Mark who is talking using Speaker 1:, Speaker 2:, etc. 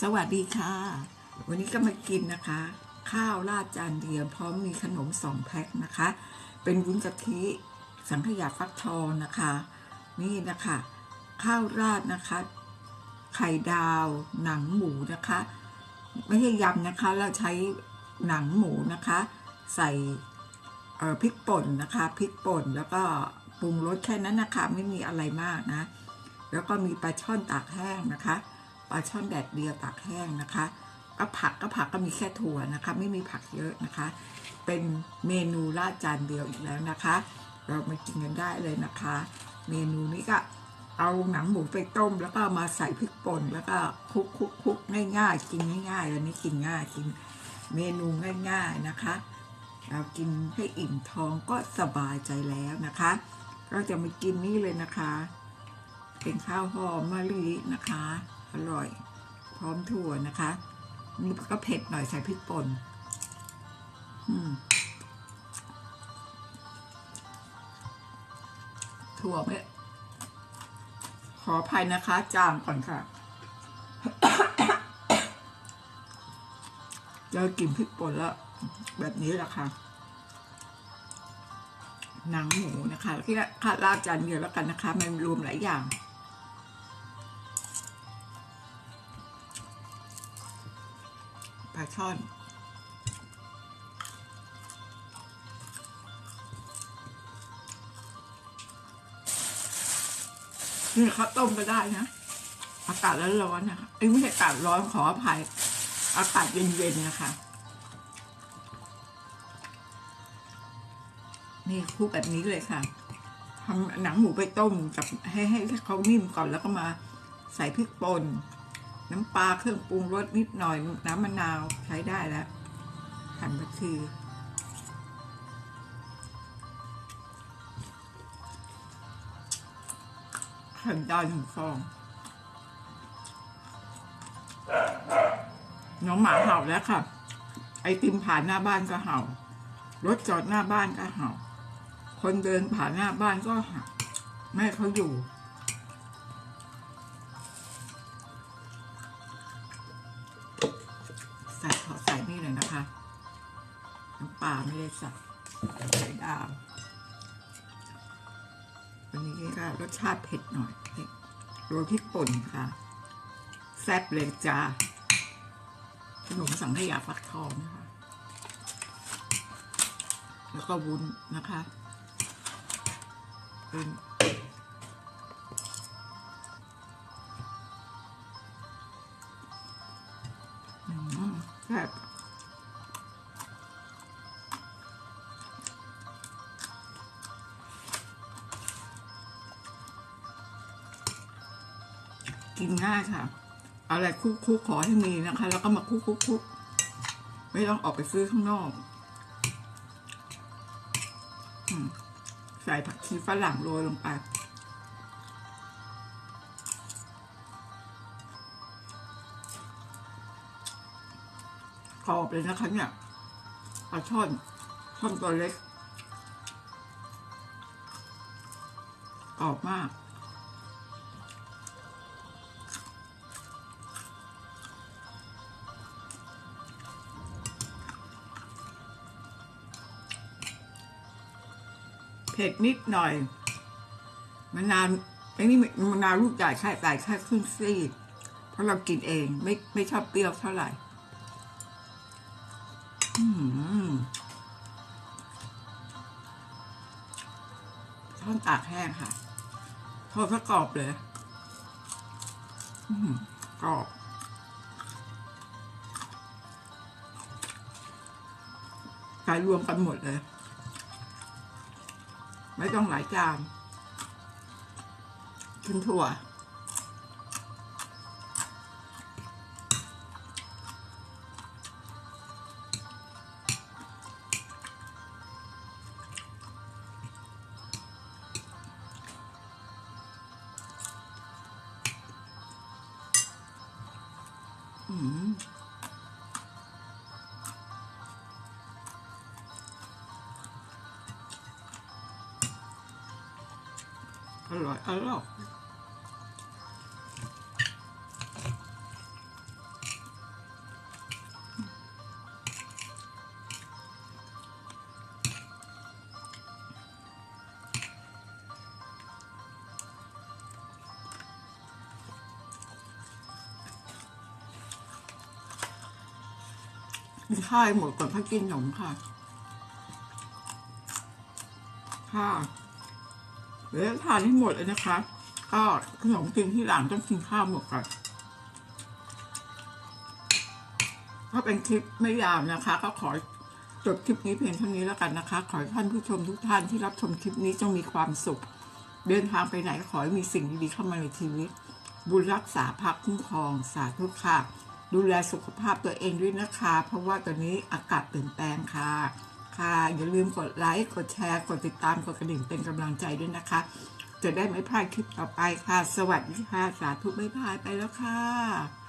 Speaker 1: สวัสดีค่ะ วันนี้ก็มากินนะคะ ข้าวราดจานเดียวพร้อมมีขนมสองแพ็คนะคะ เป็นวุ้นกะทิสังขยาฟักทองนะคะ นี่นะคะ ข้าวราดนะคะ ไข่ดาว หนังหมูนะคะ ไม่ใช่ยำนะคะ เราใช้หนังหมูนะคะ ใส่พริกป่นนะคะพริกป่นแล้วก็ปรุงรสแค่นั้นนะคะ ไม่มีอะไรมากนะ แล้วก็มีปลาช่อนตากแห้งนะคะ ปลาช่อนแดดเดียวตากแห้งนะคะ ก็ผักก็ผักก็มีแค่ถั่วนะคะ ไม่มีผักเยอะนะคะ เป็นเมนูราดจานเดียวอีกแล้วนะคะ เรามากินกันได้เลยนะคะ เมนูนี้ก็เอาหนังหมูไปต้ม แล้วก็มาใส่พริกป่นแล้วก็คลุกคลุกคลุกง่ายๆ กินง่ายๆวันนี้กินง่ายกินเมนูง่าย ๆนะคะ เรากินให้อิ่มท้องก็สบายใจแล้วนะคะ ก็จะมากินนี่เลยนะคะ เป็นข้าวหอมมะลินะคะ อร่อย พร้อมถั่วนะคะนี่ก็เผ็ดหน่อยใส่พริกป่นอืมถั่วไม่ขออภัยนะคะ จางก่อนค่ะเจอกลิ่นพริกป่นแล้ว แบบนี้แหละค่ะหนังหมูนะคะที่คาดลาบจานเดียวแล้วกันนะคะ มันรวมหลายอย่าง ปลาช่อน นี่ข้าวต้มก็ได้นะ อากาศร้อนๆนะคะเอ้ไม่ใช่อากาศร้อนขออภัย อากาศเย็นๆนะคะนี่คลุกแบบนี้เลยค่ะทำหนังหมูไปต้มกับให้ให้เขานิ่มก่อนแล้วก็มาใส่พริกป่น น้ำปลาเครื่องปรุงรสนิดหน่อย น้ำมะนาวใช้ได้แล้วหั่นกะทีหั่นได้หนึ่งฟองน้องหมาเห่าแล้วค่ะ ไอติมผ่านหน้าบ้านก็เห่ารถจอดหน้าบ้านก็เห่า คนเดินผ่านหน้าบ้านก็เห่าแม่เขาอยู่ ปลาไม่ได้ใส่ใส่ดาววันนี้ก็รสชาติเผ็ดหน่อยโรยพริกป่นค่ะ แซ่บเลยจ้าขนมสังขยาฟักทองนะคะ แล้วก็วุ้นนะคะเป็นอืมแซ่บ กินง่ายค่ะ อะไรคุกคุกๆขอให้มีนะคะ แล้วก็มาคุกคุกคุกๆไม่ต้องออกไปซื้อข้างนอกใส่ผักชีฝรั่งโรยลงไปกรอบเลยนะคะเนี่ยปลาช่อนช่อนตัวเล็กกรอบมาก เผ็ดนิดหน่อยมะนาวไอ้นี่มะนาวลูกใหญ่แค่ใส่แค่ครึ่งซีกเพราะเรากินเองไม่ไม่ชอบเปรี้ยวเท่าไหร่อืมท่อนตากแห้งค่ะทอดซะกรอบเลยกรอบใส่รวมกันหมดเลย ไม่ต้องหลายจานขึ้นถั่ว อืม อร่อย อร่อยกิาวหมดก่อนพักกินขนมค่ะ ค่ะ ดี๋ยวทานให้หมดเลยนะคะ ก็ขนมกินที่หลังต้องกินข้าวหมดก่อนถ้าเป็นคลิปไม่ยาวนะคะ ก็ขอจบคลิปนี้เพียงเท่านี้แล้วกันนะคะ ขอให้ท่านผู้ชมทุกท่านที่รับชมคลิปนี้จงมีความสุข เดินทางไปไหนขอให้มีสิ่งดีๆเข้ามาในชีวิต บุญรักษาพักคุ้มครอง สาธุค่ะ ดูแลสุขภาพตัวเองด้วยนะคะ เพราะว่าตอนนี้อากาศเปลี่ยนแปลงค่ะ ค่ะ อย่าลืมกดไลค์ กดแชร์ กดติดตาม กดกระดิ่งเป็นกำลังใจด้วยนะคะ จะได้ไม่พลาดคลิปต่อไปค่ะ สวัสดีค่ะ สาธุไม่พลาดไปแล้วค่ะ